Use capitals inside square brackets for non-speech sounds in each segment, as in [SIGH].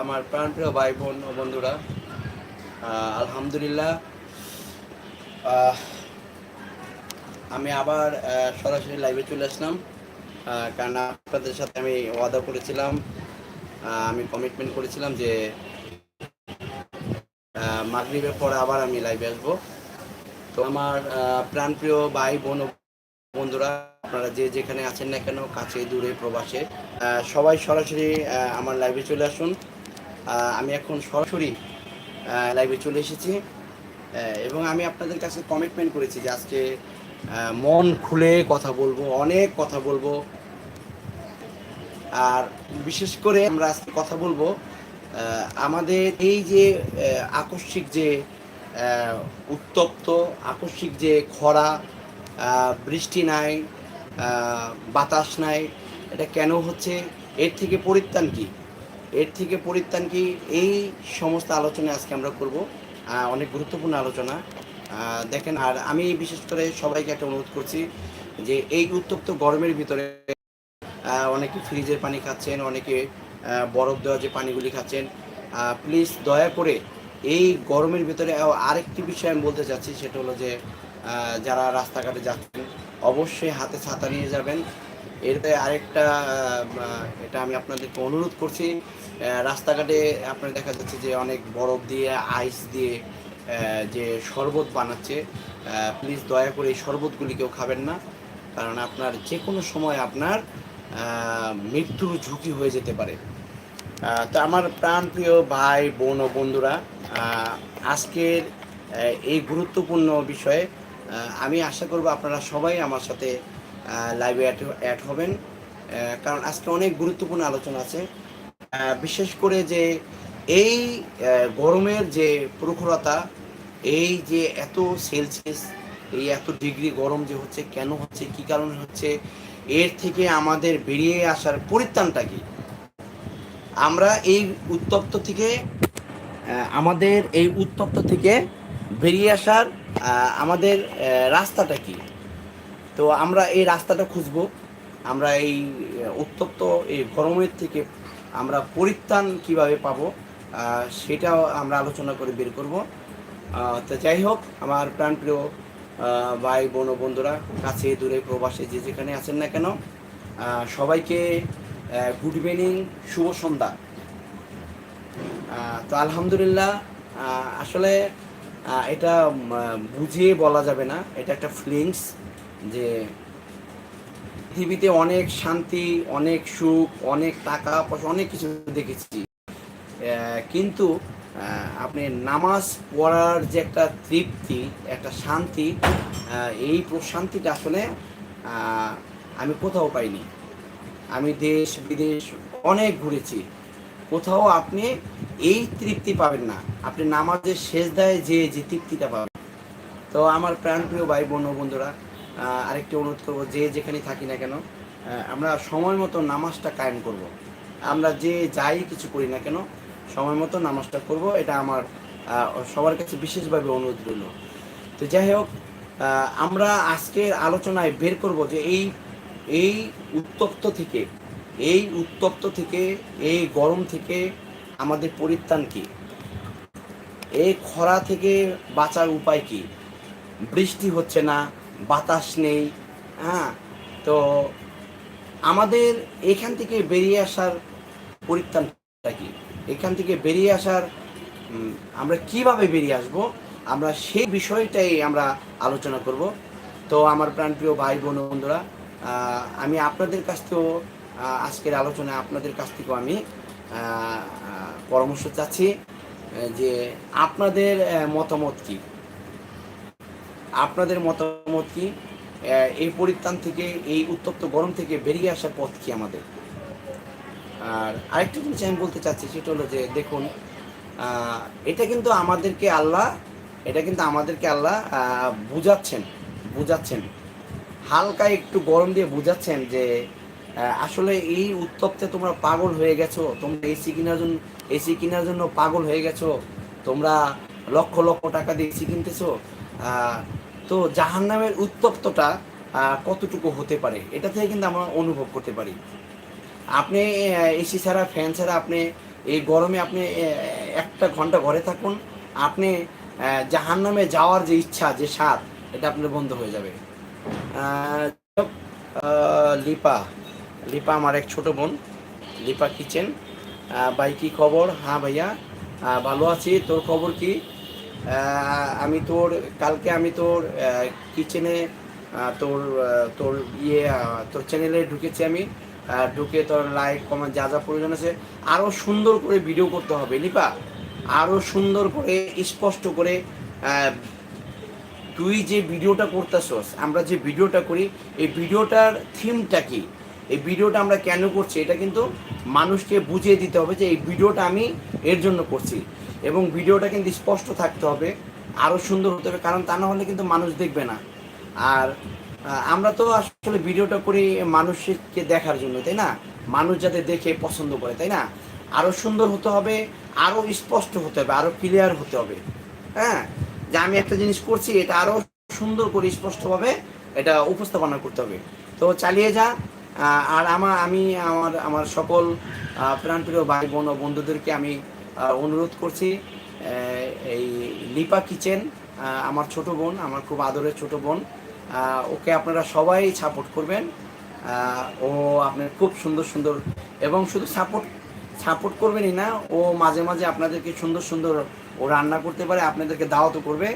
আমার প্রাণপ্রিয় ভাই বোন ও বন্ধুরা আলহামদুলিল্লাহ আমি আবার সরাসরি লাইভে চলে আসলাম কারণ আপনাদের সাথে আমি ওয়াদা করেছিলাম আমি কমিটমেন্ট করেছিলাম যে মাগরিবের পরে আবার আমি লাইভে আসব। তো আমার প্রাণপ্রিয় ভাই বোন ও বন্ধুরা, আপনারা যে যেখানে আছেন না কেন, কাছে, দূরে, প্রবাসে সবাই সরাসরি আমার লাইভে চলে আসুন। আমি এখন সরাসরি লাইভে চলে এসেছি। এবং আমি আপনাদের কাছে কমিটমেন্ট করেছি যে আজকে মন খুলে কথা বলব, অনেক কথা বলব। আর বিশেষ করে আমরা আজকে কথা বলব আমাদের এই যে আকস্মিক যে উত্তপ্ত, আকস্মিক যে খরা বৃষ্টি নাই বাতাস নাই, এটা কেন হচ্ছে? এর থেকে পরিত্রাণ কি? এর থেকে পরিত্রাণ কি এই সমস্ত আলোচনা আজকে আমরা করব। অনেক গুরুত্বপূর্ণ আলোচনা। দেখেন, আর আমি বিশেষ করে সবাইকে একটা অনুরোধ করছি যে এই উত্তপ্ত গরমের ভিতরে অনেকে ফ্রিজের পানি খাচ্ছেন, অনেকে বরফ দেওয়া যে পানিগুলি খাচ্ছেন প্লিজ দয়া করে এই গরমের ভিতরে আরেকটি বিষয় আমি বলতে চাচ্ছি, সেটা হলো যে যারা রাস্তাঘাটে যাচ্ছেন, অবশ্যই হাতে ছাতা নিয়ে যাবেন। এরতে আরেকটা এটা আমি আপনাদেরকে অনুরোধ করছি রাস্তাঘাটে আপনার দেখা যাচ্ছে যে অনেক বরফ দিয়ে আইস দিয়ে যে শরবত বানাচ্ছে প্লিজ দয়া করে এই শরবতগুলি কেউ খাবেন না, কারণ আপনার যে কোনো সময় আপনার মৃত্যুর ঝুঁকি হয়ে যেতে পারে। তো আমার প্রাণপ্রিয় ভাই, বোন ও বন্ধুরা আজকের এই গুরুত্বপূর্ণ বিষয়ে আমি আশা করব আপনারা সবাই আমার সাথে লাইভে অ্যাড হবেন। কারণ আজকে অনেক গুরুত্বপূর্ণ আলোচনা আছে। বিশেষ করে যে এই গরমের যে প্রখরতা, এই যে এত সেলসিয়াস এই এত ডিগ্রি গরম যে হচ্ছে, কেন হচ্ছে, কি কারণে হচ্ছে, এর থেকে আমাদের বেরিয়ে আসার পরিত্রাণটা কি? আমরা এই উত্তপ্ত থেকে আমাদের এই উত্তপ্ত থেকে বেরিয়ে আসার আমাদের রাস্তাটা কি? তো আমরা এই রাস্তাটা খুঁজবো। আমরা এই, উত্তপ্ত এই গরমের থেকে আমরা পরিত্রাণ কীভাবে পাবো সেটাও আমরা আলোচনা করে বের করব। তো যাই হোক, আমার প্রাণপ্রিয় ভাই, বোন বন্ধুরা, কাছে, দূরে, প্রবাসে যে যেখানে আছেন না কেন সবাইকে গুড ইভিনিং শুভ সন্ধ্যা। তো আলহামদুলিল্লাহ আসলে এটা বুঝিয়ে বলা যাবে না, এটা একটা ফিলিংস যে পৃথিবীতে অনেক শান্তি, অনেক সুখ, অনেক টাকা পয়সা, অনেক কিছু দেখেছি। কিন্তু আপনি নামাজ পড়ার যে একটা তৃপ্তি, একটা শান্তি এই প্রশান্তিটা আসলে আমি কোথাও পাইনি। আমি দেশ, বিদেশ, অনেক ঘুরেছি। কোথাও আপনি এই তৃপ্তি পাবেন না। আপনি নামাজের শেষ দেয় যে যে তৃপ্তিটা পাবেন। তো আমার প্রাণপ্রিয় ভাই বোন বন্ধুরা আরেকটি অনুরোধ করব, যে যেখানে থাকি না কেন আমরা সময় মতো নামাজটা কায়েম করব। আমরা যে যাই কিছু করি না কেন, সময় মতো নামাজটা করব, এটা আমার সবার কাছে বিশেষভাবে অনুরোধ রইল। তো যাই হোক আমরা আজকের আলোচনায় বের করব যে এই এই উত্তপ্ত থেকে, এই উত্তপ্ত থেকে, এই গরম থেকে আমাদের পরিত্রাণ কি? এই খরা থেকে বাঁচার উপায় কি? বৃষ্টি হচ্ছে না বাতাস নেই হ্যাঁ? তো আমাদের এখান থেকে বেরিয়ে আসার পরিত্রাণটা কি? এখান থেকে বেরিয়ে আসার আমরা কীভাবে বেরিয়ে আসব? আমরা সেই বিষয়টাই আমরা আলোচনা করব। তো আমার প্রাণপ্রিয় ভাই বোন বন্ধুরা আমি আপনাদের কাছ থেকেও আজকের আলোচনায় আপনাদের কাছ থেকেও আমি পরামর্শ চাচ্ছি, যে আপনাদের মতামত কি? আপনাদের মতামত কি? এই পরিত্রাণ থেকে, এই উত্তপ্ত গরম থেকে বেরিয়ে আসার পথ কি আমাদের? আর আরেকটা জিনিস আমি বলতে চাচ্ছি, সেটা হলো যে দেখুন এটা কিন্তু আমাদেরকে আল্লাহ, এটা কিন্তু আমাদেরকে আল্লাহ বুঝাচ্ছেন বুঝাচ্ছেন। হালকা একটু গরম দিয়ে বুঝাচ্ছেন যে আসলে এই উত্তপ্তে তোমরা পাগল হয়ে গেছো, তোমরা এসি কেনার জন্য এসি কেনার জন্য পাগল হয়ে গেছো, তোমরা লক্ষ লক্ষ টাকা দিয়ে এসি কিনতেছো তো জাহান্নামের উত্তপ্তটা কতটুকু হতে পারে? এটা থেকে কিন্তু আমরা অনুভব করতে পারি। আপনি এসি ছাড়া, ফ্যান ছাড়া আপনি, এই গরমে আপনি একটা ঘণ্টা ঘরে থাকুন। আপনি জাহান নামে যাওয়ার যে ইচ্ছা, যে স্বাদ, এটা আপনার বন্ধ হয়ে যাবে। লিপা লিপা আমার এক ছোট বোন, লিপা কিচেন। ভাই কি খবর? হ্যাঁ ভাইয়া। ভালো আছি। তোর খবর কি? আমি তোর, কালকে আমি তোর কিচেনে তোর তোর ইয়ে তোর চ্যানেলে ঢুকেছি আমি। ঢুকে তোর লাইক কমেন্ট যা যা প্রয়োজন আছে আরও সুন্দর করে ভিডিও করতে হবে লিপা আরও সুন্দর করে, স্পষ্ট করে তুই যে ভিডিওটা করতেছস, আমরা যে ভিডিওটা করি, এই ভিডিওটার থিমটা কি? এই ভিডিওটা আমরা কেন করছি? এটা কিন্তু মানুষকে বুঝিয়ে দিতে হবে যে এই ভিডিওটা আমি এর জন্য করছি। এবং ভিডিওটা কিন্তু স্পষ্ট থাকতে হবে আরও সুন্দর হতে হবে, কারণ তা না হলে কিন্তু মানুষ দেখবে না। আর আমরা তো আসলে ভিডিওটা করি মানুষকে দেখার জন্য, তাই না? মানুষ যাতে দেখে, পছন্দ করে, তাই না? আরও সুন্দর হতে হবে আরও স্পষ্ট হতে হবে আরও ক্লিয়ার হতে হবে হ্যাঁ? যে আমি একটা জিনিস করছি, এটা আরও সুন্দর করে স্পষ্টভাবে এটা উপস্থাপনা করতে হবে। তো চালিয়ে যা আর আমার আমি, আমার আমার সকল প্রাণপ্রিয় ভাই বোন ও বন্ধুদেরকে আমি অনুরোধ করছি এই লিপা কিচেন আমার ছোট বোন, আমার খুব আদরের ছোট বোন ওকে আপনারা সবাই সাপোর্ট করবেন। ও আপনার খুব সুন্দর সুন্দর এবং শুধু সাপোর্ট সাপোর্ট করবেনই না, ও মাঝে মাঝে আপনাদেরকে সুন্দর সুন্দর ও রান্না করতে পারে, আপনাদেরকে দাওয়াতও করবে।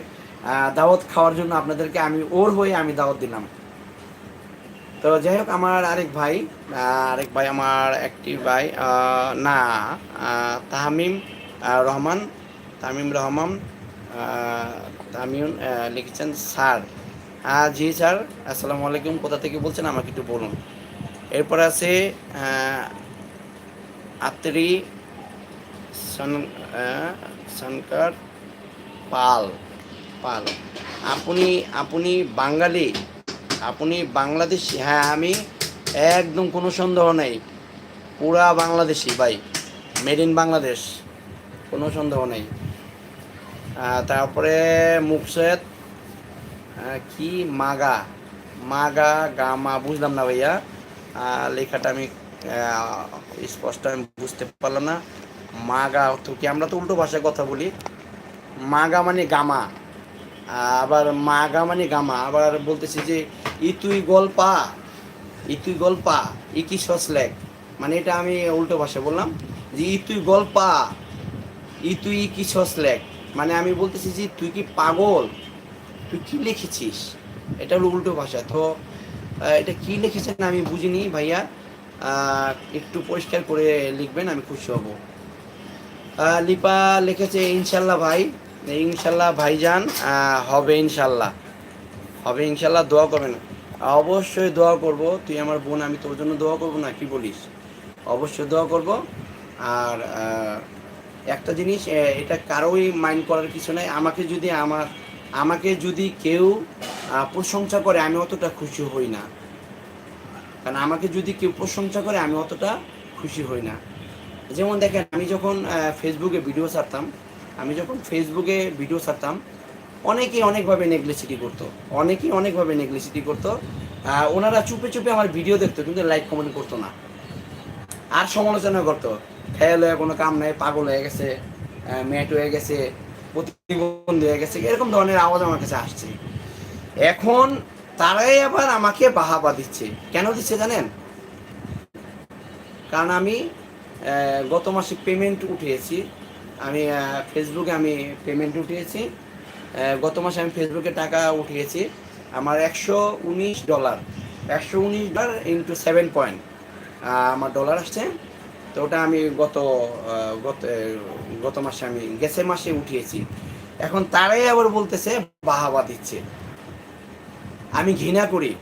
দাওয়াত খাওয়ার জন্য আপনাদেরকে আমি ওর হয়ে আমি দাওয়াত দিলাম। তো যাই হোক আমার আরেক ভাই আরেক ভাই আমার একটি ভাই না তাহমিম রহমান তামিম রহমান তামিম লিখেছেন স্যার। হ্যাঁ জি স্যার, আসসালামু আলাইকুম, কোথা থেকে বলছেন আমাকে একটু বলুন। এরপর আছে আত্রি সন সনকার পাল পাল। আপনি আপনি বাঙালি আপনি বাংলাদেশি হ্যাঁ আমি একদম কোনো সন্দেহ নেই। পুরা বাংলাদেশি ভাই। মেড ইন বাংলাদেশ কোনো সন্দেহ নেই। তারপরে মুকসেদ আহ, কি? মাগা। মাগা গামা বুঝলাম না ভাইয়া। লেখাটা আমি স্পষ্ট আমি বুঝতে পারলাম না। মাগা তো কি? আমরা তো উল্টো ভাষায় কথা বলি। মাগা মানে গামা। আবার মাগা মানে গামা, আবার বলতেছি যে ইতুই গল্পা ইতুই গল্পা, ই কি সসলেক মানে এটা আমি উল্টো ভাষা বললাম যে ইতুই গল্পা, ই ইতুই কি সসলেক মানে আমি বলতেছি যে, তুই কি পাগল? তুই কি লিখেছিস? এটা হলো উল্টো ভাষা। তো এটা কি লিখেছেন আমি বুঝিনি ভাইয়া। একটু পরিষ্কার করে লিখবেন, আমি খুশি হব। লিপা লিখেছে, ইনশাল্লাহ ভাই ইনশাল্লাহ ভাইজান হবে ইনশাল্লাহ। হবে ইনশাল্লাহ, দোয়া করবেন। অবশ্যই দোয়া করব, তুই আমার বোন, আমি তোর জন্য দোয়া করব না, কি বলিস? অবশ্যই দোয়া করব। আর একটা জিনিস এটা কারোই মাইন্ড করার কিছু নাই। আমাকে যদি আমার, আমাকে যদি কেউ প্রশংসা করে, আমি অতটা খুশি হই না। কারণ আমাকে যদি কেউ প্রশংসা করে, আমি অতটা খুশি হই না। যেমন দেখেন, আমি যখন ফেসবুকে ভিডিও ছাড়তাম আমি যখন ফেসবুকে ভিডিও ছাড়তাম, অনেকেই অনেকভাবে নেগলেসিটি করতো। অনেকেই অনেকভাবে নেগলেসিটি করতো। ওনারা চুপে চুপে আমার ভিডিও দেখতো, কিন্তু লাইক কমেন্ট করতো না। আর সমালোচনা করতো। খেয়াল হয়ে কোনো কাম নাই, পাগল হয়ে গেছে মেট হয়ে গেছে, প্রতিবন্ধী হয়ে গেছে, এরকম ধরনের আওয়াজ আমার কাছে আসছে। এখন তারাই আবার আমাকে বাহাবা দিচ্ছে। কেন দিচ্ছে জানেন? কারণ আমি গত মাসে পেমেন্ট উঠিয়েছি। আমি ফেসবুকে আমি পেমেন্ট উঠিয়েছি। গত মাসে আমি ফেসবুকে টাকা উঠিয়েছি। আমার একশো উনিশ ডলার একশো উনিশ ডলার ইন্টু সেভেন পয়েন্ট আমার ডলার আসছে। তো ওটা আমি গত গত গত মাসে আমি, গেছে মাসে উঠিয়েছি। এখন তারাই আবার বলতেছে, বাহাবা দিচ্ছে। আমি ঘৃণা করি।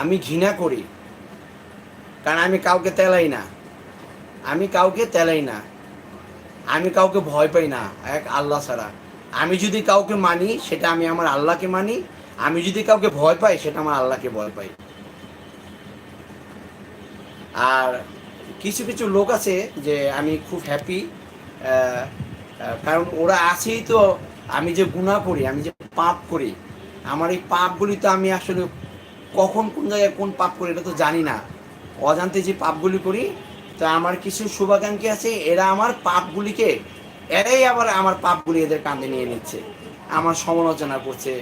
আমি ঘৃণা করি। কারণ আমি কাউকে তেলাই না। আমি কাউকে তেলাই না। আমি কাউকে ভয় পাই না, এক আল্লাহ ছাড়া। আমি যদি কাউকে মানি, সেটা আমি আমার আল্লাহকে মানি। আমি যদি কাউকে ভয় পাই, সেটা আমার আল্লাহকে ভয় পাই। আর কিছু কিছু লোক আছে যে আমি খুব হ্যাপি কারণ ওরা আছেই তো আমি যে গুণা করি, আমি যে পাপ করি। আমার এই পাপগুলি তো আমি আসলে কখন কোন জায়গায় কোন পাপ করি, এটা তো জানি না। অজান্তে যে পাপগুলি করি তো আমার কিছু শুভাকাঙ্ক্ষী আছে, এরা আমার পাপগুলিকে, এরাই আবার আমার পাপগুলি এদের কাঁধে নিয়ে নিচ্ছে। আমার সমালোচনা করছে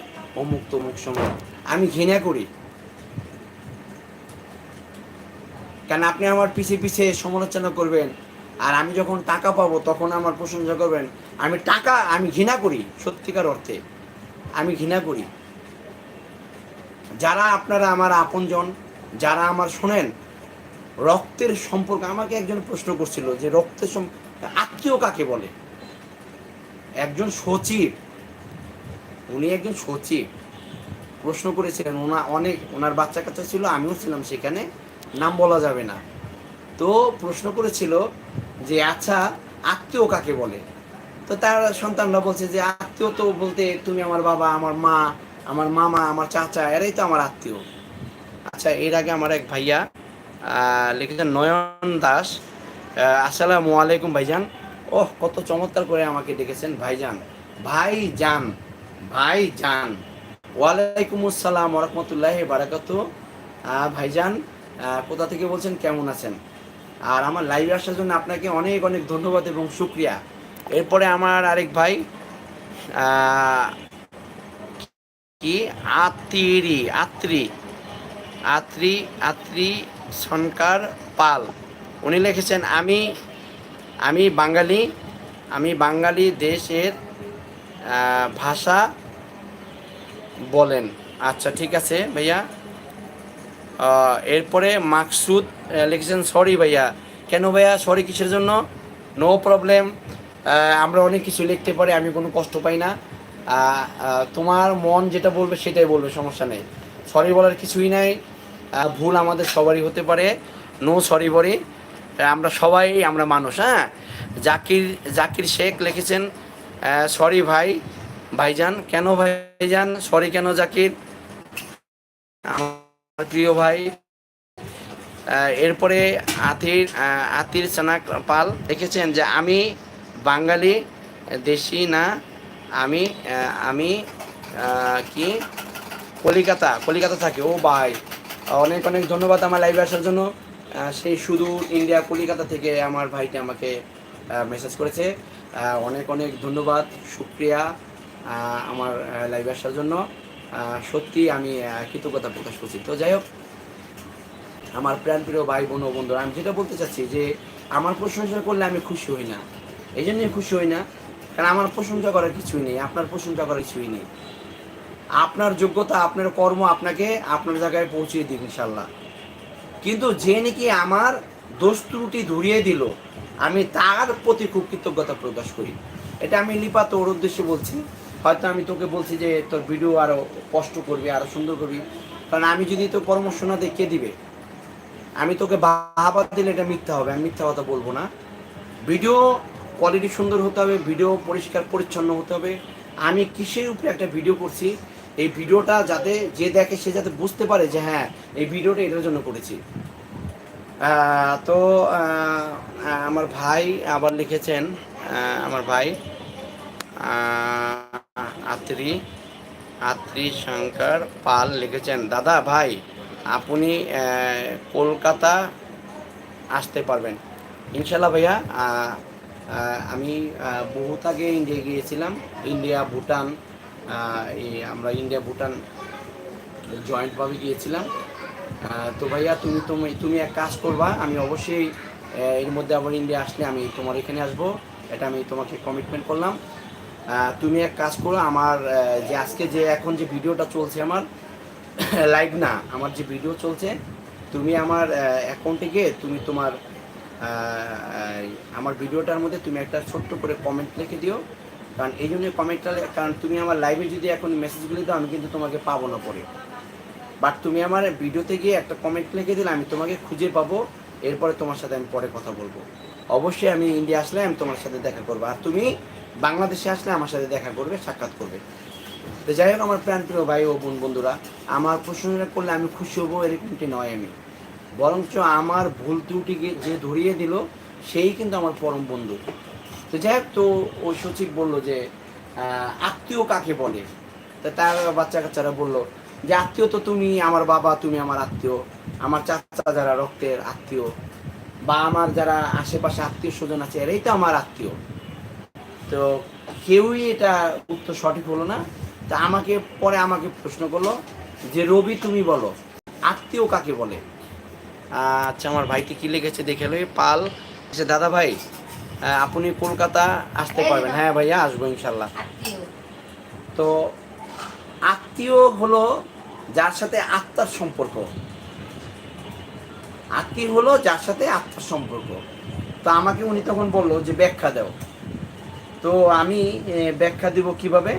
অমুক তমুক সময় আমি ঘৃণা করি। কেন আপনি আমার পিছে পিছে সমালোচনা করবেন, আর আমি যখন টাকা পাবো তখন আমার প্রশংসা করবেন। আমি টাকা, আমি ঘৃণা করি, সত্যিকার অর্থে। আমি ঘৃণা করি। যারা আপনারা আমার আপনজন, যারা আমার শোনেন রক্তের সম্পর্ক, আমাকে একজন প্রশ্ন করছিল যে রক্তের আত্মীয় কাকে বলে? একজন সচিব। উনি একজন সচিব। প্রশ্ন করেছিলেন, ওনা অনেক, ওনার বাচ্চা কাচ্চা ছিল, আমিও ছিলাম সেখানে, নাম বলা যাবে না। তো প্রশ্ন করেছিল যে আচ্ছা আত্মীয় কাকে বলে? তো তার সন্তানরা বলছে যে, আত্মীয় তো বলতে তুমি আমার বাবা, আমার মা, আমার মামা, আমার চাচা, এরাই তো আমার আত্মীয়। আচ্ছা এর আগে আমার এক ভাইয়া লিখেছেন নয়ন দাস। আসসালামু আলাইকুম ভাইজান। ওহ, কত চমৎকার করে আমাকে ডেকেছেন ভাইজান। ভাইজান ভাইজান। ওয়ালাইকুম আসসালাম ওরহমতুল্লাহ বারাকাতু ভাইজান কোথা থেকে বলছেন, কেমন আছেন? আর আমার লাইভে আসার জন্য আপনাকে অনেক অনেক ধন্যবাদ এবং শুক্রিয়া। এরপরে আমার আরেক ভাই কি? আত্রি আত্রি আত্রি আত্রি সনকার পাল। উনি লিখেছেন, আমি আমি বাঙালি আমি বাঙালি দেশের ভাষা বলেন। আচ্ছা ঠিক আছে ভাইয়া। এরপরে মাকসুদ লিখেছেন, সরি ভাইয়া। কেন ভাইয়া? সরি কিসের জন্য? নো প্রবলেম আমরা অনেক কিছু লিখতে পারি, আমি কোনো কষ্ট পাই না। তোমার মন যেটা বলবে সেটাই বলবে, সমস্যা নেই। সরি বলার কিছুই নাই। ভুল আমাদের সবারই হতে পারে। নো সরি বরি আমরা সবাই, আমরা মানুষ হ্যাঁ? জাকির জাকির শেখ লিখেছেন সরি ভাই, ভাইজান। কেন ভাইজান? সরি কেন জাকির? আমার প্রিয় ভাই। এরপরে আতির আতির সানাক পাল দেখেছেন যে, আমি বাঙালি, দেশি না, আমি আমি কি? কলিকাতা কলিকাতা থাকি। ও ভাই। অনেক অনেক ধন্যবাদ আমার লাইভে আসার জন্য। সেই শুধু ইন্ডিয়া কলিকাতা থেকে আমার ভাইটি আমাকে মেসেজ করেছে। অনেক অনেক ধন্যবাদ, শুক্রিয়া আমার লাইভে আসার জন্য। সত্যি আমি কৃতজ্ঞতা প্রকাশ করছি। তো যাই হোক, আমার প্রাণপ্রিয় ভাই, বোন ও বন্ধুরা, আমি যেটা বলতে চাচ্ছি যে, আমার প্রশংসা করলে আমি খুশি হই না। এই জন্যই খুশি হই না। কারণ আমার প্রশংসা করার কিছুই নেই, আপনার প্রশংসা করার কিছুই নেই। আপনার যোগ্যতা, আপনার কর্ম আপনাকে আপনার জায়গায় পৌঁছিয়ে দিন ইনশাল্লাহ কিন্তু যে নাকি আমার দোষ ত্রুটি ধরিয়ে দিল, আমি তার প্রতি খুব কৃতজ্ঞতা প্রকাশ করি। এটা আমি লিপা তোর উদ্দেশ্যে বলছি। হয়তো আমি তোকে বলছি যে তোর ভিডিও আরও কষ্ট করবি আরও সুন্দর করবি। কারণ আমি যদি তোর পরামর্শ না কে দিবে? আমি তোকে বাহাবা দিলে এটা মিথ্যা হবে, আমি মিথ্যা কথা বলব না। ভিডিও কোয়ালিটি সুন্দর হতে হবে, ভিডিও পরিষ্কার, পরিচ্ছন্ন হতে হবে। আমি কিসের উপরে একটা ভিডিও করছি? এই ভিডিওটা যাতে যে দেখে সে যাতে বুঝতে পারে যে হ্যাঁ এই ভিডিওটা এটার জন্য করেছি। তো আমার ভাই আবার লিখেছেন আমার ভাই আত্রি আত্রি শঙ্কর পাল লিখেছেন, দাদা, ভাই, আপনি কলকাতা আসতে পারবেন। ইনশাল্লাহ ভাইয়া আমি বহুত আগে ইন্ডিয়া গিয়েছিলাম, ইন্ডিয়া, ভুটান আমরা ইন্ডিয়া ভুটান জয়েন্টভাবে গিয়েছিলাম। তো ভাইয়া, তুমি তুমি তুমি এক কাজ করবা, আমি অবশ্যই এর মধ্যে আবার ইন্ডিয়া আসলে আমি তোমার এখানে আসব। এটা আমি তোমাকে কমিটমেন্ট করলাম। তুমি এক কাজ করো, আমার যে আজকে যে এখন যে ভিডিওটা চলছে আমার [COUGHS] লাইভ না, আমার যে ভিডিও চলছে, তুমি আমার অ্যাকাউন্টে গিয়ে তুমি তোমার আমার ভিডিওটার মধ্যে তুমি একটা ছোট্ট করে কমেন্ট লিখে দিও। কারণ এই জন্য কমেন্টটা কারণ তুমি আমার লাইভে যদি এখন মেসেজগুলি দাও, আমি কিন্তু তোমাকে পাবো না পরে। বাট তুমি আমার ভিডিওতে গিয়ে একটা কমেন্ট লিখে দিলে, আমি তোমাকে খুঁজে পাবো। এরপরে তোমার সাথে আমি পরে কথা বলব। অবশ্যই আমি ইন্ডিয়া আসলে আমি তোমার সাথে দেখা করব। আর তুমি বাংলাদেশে আসলে আমার সাথে দেখা করবে, সাক্ষাৎ করবে। তো যাই হোক আমার প্রাণপ্রিয় ভাই ও বোন বন্ধুরা, আমার প্রশংসা করলে আমি খুশি হব এরকমটি নয় আমি। বরঞ্চ আমার ভুল ত্রুটিকে যে ধরিয়ে দিল, সেই কিন্তু আমার পরম বন্ধু। তো যাই হোক তো ওই সচিব বলল যে আত্মীয় কাকে বলে, তা তার বাচ্চা কাচ্চারা বলল যে, আত্মীয় তো তুমি, আমার বাবা, তুমি আমার আত্মীয়, আমার চাচা যারা রক্তের আত্মীয়, বা আমার যারা আশেপাশে আত্মীয় স্বজন আছে, এরাই তো আমার আত্মীয়। তো কেউই এটা উত্তর সঠিক হলো না। তা আমাকে, পরে আমাকে প্রশ্ন করল যে, রবি, তুমি বলো, আত্মীয় কাকে বলে? আচ্ছা আমার ভাইকে কি লিখেছে দেখে পাল। দাদা ভাই আপনি কলকাতা আসতে পারবেন। হ্যাঁ ভাইয়া আসব ইনশাল্লাহ। তো আত্মীয় হলো যার সাথে আত্মার সম্পর্ক। আত্মীয় হলো যার সাথে আত্মার সম্পর্ক। তো আমাকে উনি তখন বলল যে ব্যাখ্যা দাও। তো আমি ব্যাখ্যা দিব কীভাবে?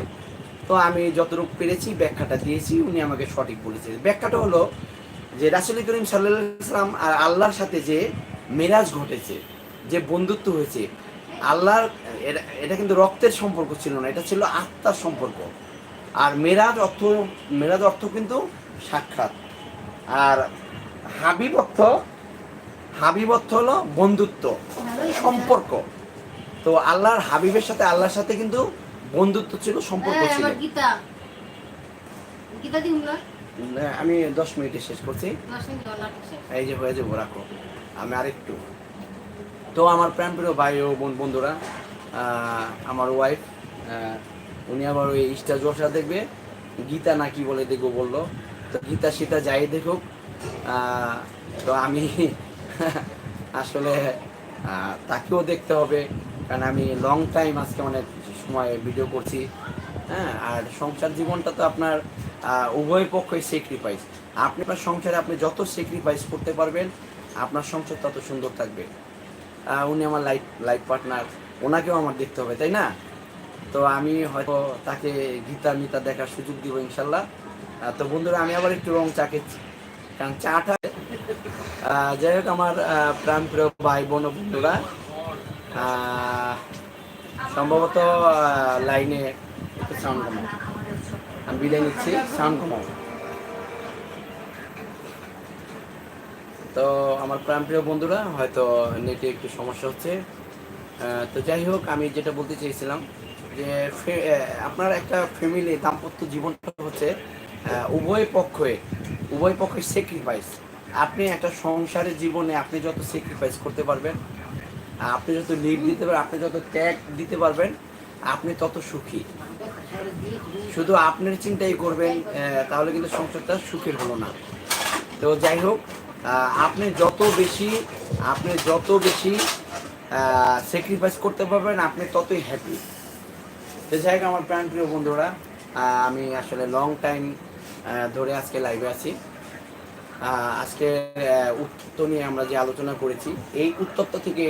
তো আমি যতটুকু পেরেছি ব্যাখ্যাটা দিয়েছি উনি আমাকে সঠিক বলেছে। ব্যাখ্যাটা হলো যে রাসুল করিম সাল্লাম আর আল্লাহর সাথে যে মেরাজ ঘটেছে যে বন্ধুত্ব হয়েছে আল্লাহর এটা কিন্তু রক্তের সম্পর্ক ছিল না এটা ছিল আত্মার সম্পর্ক। আর মেরাজ অর্থ মেরাজ অর্থ কিন্তু সাক্ষাৎ। আর হাবিব অর্থ হাবিব অর্থ হলো বন্ধুত্ব সম্পর্ক। তো আল্লাহর হাবিবের সাথে আল্লাহর সাথে কিন্তু বন্ধুত্ব ছিল সম্পর্ক হ্যাঁ, ছিল। আমি দশ মিনিটে শেষ করছি। এই যে হয়ে যাব রাখো। আমি আরেকটু। তো আমার প্রাণ প্রিয় ভাই ও বোন বন্ধুরা আমার ওয়াইফ উনি আবার ওই ইস্টা জোসা দেখবে, গীতা না কি বলে দেখব বলল। তো গীতা সেটা যাই দেখুক তো আমি [LAUGHS] আসলে তাকেও দেখতে হবে, কারণ আমি লং টাইম আজকে অনেক সময় ভিডিও করছি হ্যাঁ আর সংসার জীবনটা তো আপনার উভয় পক্ষই স্যাক্রিফাইস আপনি আপনার সংসারে আপনি যত স্যাক্রিফাইস করতে পারবেন, আপনার সংসার তত সুন্দর থাকবে। উনি আমার লাইফ লাইফ পার্টনার ওনাকেও আমার দেখতে হবে তাই না? তো আমি হয়তো তাকে গীতা মিতা দেখার সুযোগ দিব ইনশাল্লাহ। তো বন্ধুরা আমি আবার একটু রং চা খেয়েছি কারণ চাটা যাই হোক আমার আহ, প্রাণপ্রিয় ভাই বোন বন্ধুরা সম্ভবত লাইনে একটু সাউন্ড কমাও। আমি বিদায় নিচ্ছি সাউন্ড কমাও। তো আমার প্রাণপ্রিয় বন্ধুরা, হয়তো নেটে একটু সমস্যা হচ্ছে। তো যাই হোক, আমি যেটা বলতে চেয়েছিলাম যে আপনার একটা ফ্যামিলি দাম্পত্য জীবনটা হচ্ছে উভয় পক্ষে, উভয় পক্ষের স্যাক্রিফাইস আপনি একটা সংসারের জীবনে আপনি যত স্যাক্রিফাইস করতে পারবেন, আপনি যত লিড দিতে পারবেন, আপনি যত ত্যাগ দিতে পারবেন, আপনি তত সুখী। শুধু আপনার চিন্তাই করবেন তাহলে কিন্তু সংসারটা সুখের হলো না। তো যাই হোক আপনি যত বেশি, আপনি যত বেশি স্যাক্রিফাইস করতে পারবেন, আপনি ততই হ্যাপি তো যাই আমার প্রাণপ্রিয় বন্ধুরা আমি আসলে লং টাইম ধরে আজকে লাইভে আছি। আজকে উত্তপ্ত নিয়ে আমরা যে আলোচনা করেছি, এই উত্তপ্ত থেকে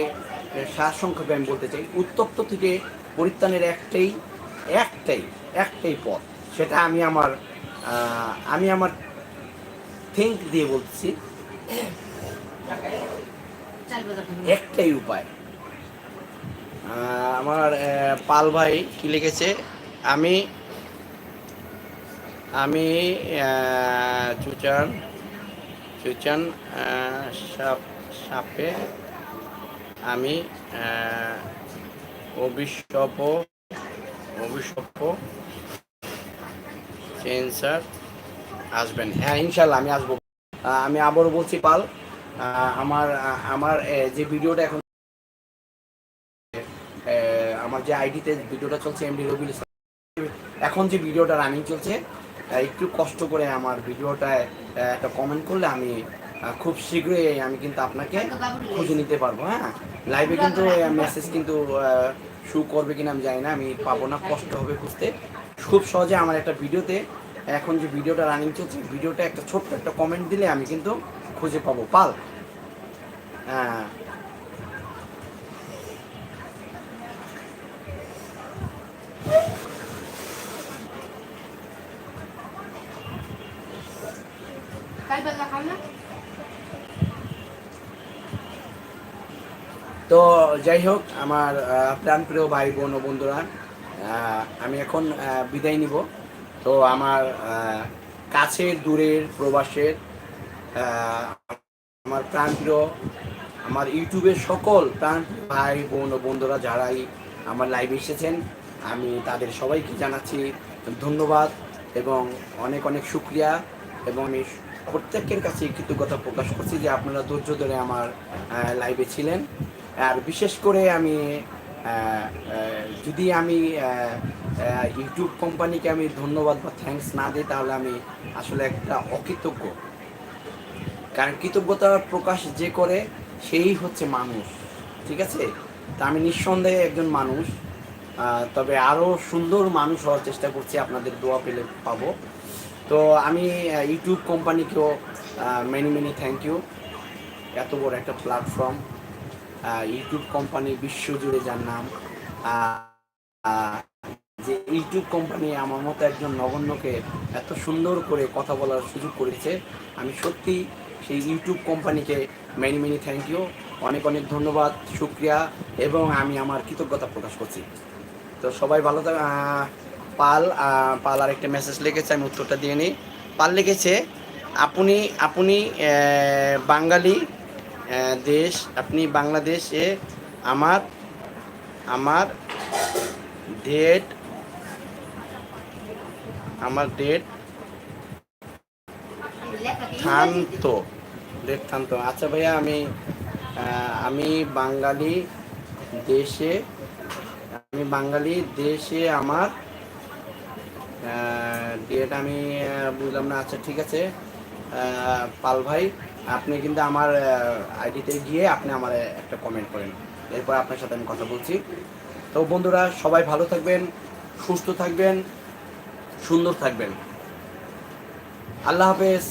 সার সংক্ষেপে আমি বলতে চাই, উত্তপ্ত থেকে পরিত্রাণের একটাই একটাই একটাই পথ, সেটা আমি আমার আমি আমার থিঙ্ক দিয়ে বলছি। একটাই উপায়। আমার পাল ভাই কি লিখেছে? আমি আমি চুচান চুচান সাপ, সাপে, আমি অভিশপ অভিশপ ক্যান্সার আসবেন। হ্যাঁ ইনশাল্লাহ, আমি আসব। আমি আবারও বলছি, পাল আমার আমার যে ভিডিওটা এখন আমার যে আইডিতে ভিডিওটা চলছে এমডি রবিল এখন যে ভিডিওটা রানিং চলছে একটু কষ্ট করে আমার ভিডিওটায় একটা কমেন্ট করলে আমি খুব শীঘ্রই আমি কিন্তু আপনাকে খুঁজে নিতে পারব হ্যাঁ? লাইভে কিন্তু মেসেজ কিন্তু শু করবে কিনা আমি জানি না, আমি পাবো না, কষ্ট হবে খুঁজতে খুব সহজে আমার একটা ভিডিওতে এখন যে ভিডিওটা রানিং চলছে ভিডিওটা একটা ছোট্ট একটা কমেন্ট দিলে আমি কিন্তু খুঁজে পাবো। পাল। হ্যাঁ। তো যাই হোক আমার প্রাণপ্রিয় ভাই বোন ও বন্ধুরা আহ, আমি এখন বিদায় নিব। তো আমার কাছের দূরের প্রবাসের আমার প্রাণপ্রিয়, আমার ইউটিউবের সকল প্রাণ ভাই বোন ও বন্ধুরা যারাই আমার লাইভে এসেছেন, আমি তাদের সবাইকে জানাচ্ছি ধন্যবাদ এবং অনেক অনেক শুক্রিয়া এবং আমি প্রত্যেকের কাছে কৃতজ্ঞতা প্রকাশ করছি যে আপনারা ধৈর্য ধরে আমার লাইভে ছিলেন। আর বিশেষ করে আমি যদি আমি ইউটিউব কোম্পানিকে আমি ধন্যবাদ বা থ্যাঙ্কস না দিই, তাহলে আমি আসলে একটা অকৃতজ্ঞ। কারণ কৃতজ্ঞতা প্রকাশ যে করে, সেই হচ্ছে মানুষ, ঠিক আছে? তা আমি নিঃসন্দেহে একজন মানুষ তবে আরও সুন্দর মানুষ হওয়ার চেষ্টা করছি, আপনাদের দোয়া পেলে পাবো। তো আমি ইউটিউব কোম্পানিকেও মেনি মেনি থ্যাংক ইউ এত বড় একটা প্ল্যাটফর্ম ইউটিউব কোম্পানি বিশ্বজুড়ে যার নাম যে ইউটিউব কোম্পানি আমার মতো একজন নগণ্যকে এত সুন্দর করে কথা বলার সুযোগ করেছে, আমি সত্যি সেই ইউটিউব কোম্পানিকে মেনি মেনি থ্যাংক ইউ অনেক অনেক ধন্যবাদ, শুক্রিয়া, এবং আমি আমার কৃতজ্ঞতা প্রকাশ করছি। তো সবাই ভালো থাক পাল পাল আর একটা মেসেজ লিখেছে, আমি উত্তরটা দিয়ে নিই। পাল লিখেছে, আপনি আপনি বাঙালি দেশ, আপনি বাংলাদেশে আমার আমার ডেট আমার ডেট থান্ত ডেট থান্ত আচ্ছা ভাইয়া, আমি আমি বাঙালি দেশে, আমি বাঙালি দেশে আমার ডেট আমি বুঝলাম না। আচ্ছা ঠিক আছে। পাল ভাই, আপনি কিন্তু আমার আইডিতে গিয়ে আপনি আমার একটা কমেন্ট করেন। এরপর আপনার সাথে আমি কথা বলছি। তো বন্ধুরা, সবাই ভালো থাকবেন, সুস্থ থাকবেন। সুন্দর থাকবেন। আল্লাহ হাফেজ।